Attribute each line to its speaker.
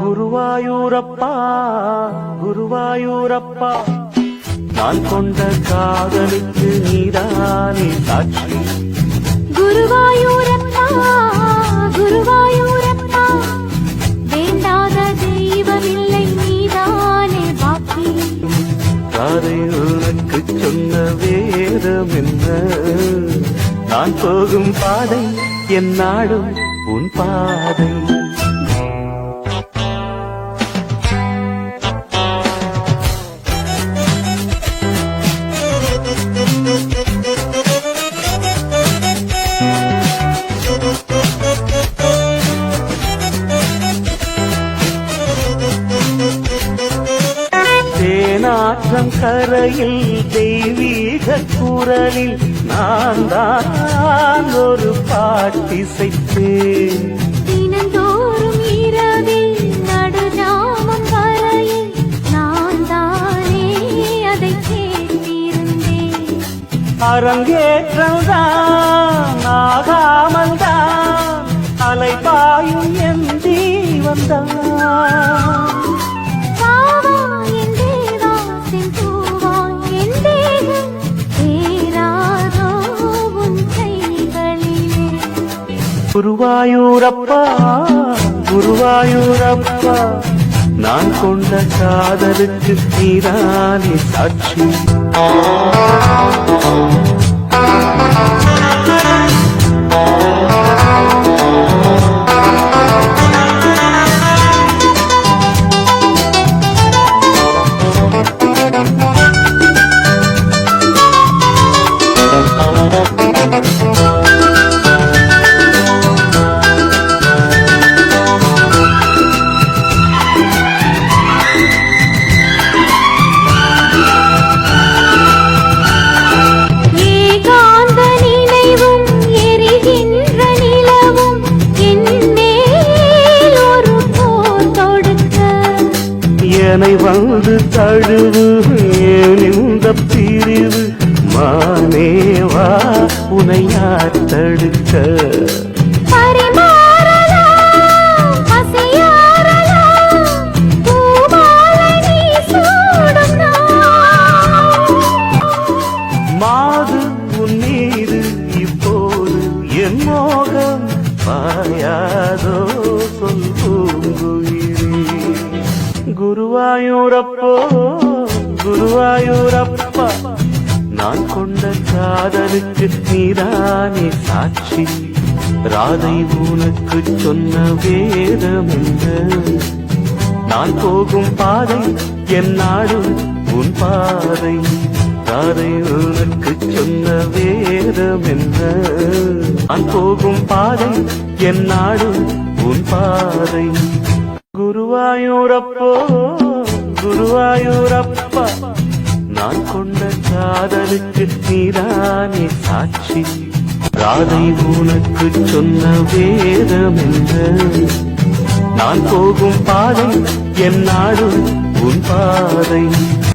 Speaker 1: குருவாயூரப்பா குருவாயூரப்பா. நான் கொண்ட காதலுக்கு நீதானே சாட்சி.
Speaker 2: குருவாயூரப்பா குருவாயூரப்பா. வேண்டாத தெய்வமில்லை நீதானே பாக்கி
Speaker 1: ராதை உனக்கு சொன்ன வேதம் என்ன? நான் போகும் பாதை என் நாடும் உன் பாதை. தேனாற்றம் கரையில் தெய்வீக குரலில் நான் தான் ஒரு பாட்டிசைத்தேன்
Speaker 2: தினந்தோறும் இரவில் நடுஜாமம் வரையில் நான் தானே அதை கேட்டிருந்தேன்
Speaker 1: குருவாயூரப்பா குருவாயூரப்பா நான் கொண்ட காதலுக்கு நீதானே சாட்சி.
Speaker 2: ஏகாந்த
Speaker 1: என்னை வந்து தழுவு? இந்த பிரிவு? மானேவா உனையா தடுக்க. குருவாயூரப்போ குருவாயூரப்பா. நான் கொண்ட காதலுக்கு நீதானே சாட்சி. ராதை உனக்கு சொன்ன வேதம் என்ன? நான் போகும் பாதை என் நாடு உன் பாதை. ராதை உனக்கு சொன்ன வேதம் என்ன? நான் போகும் பாதை என் நாடு உன் பாதை. குருவாயூரப்போ குருவாயூரப்பா நான் கொண்ட காதலுக்கு நீதானே சாட்சி. ராதை உனக்கு சொன்ன வேதம் என்ன? நான் போகும் பாதை என் நாடு உன் பாதை.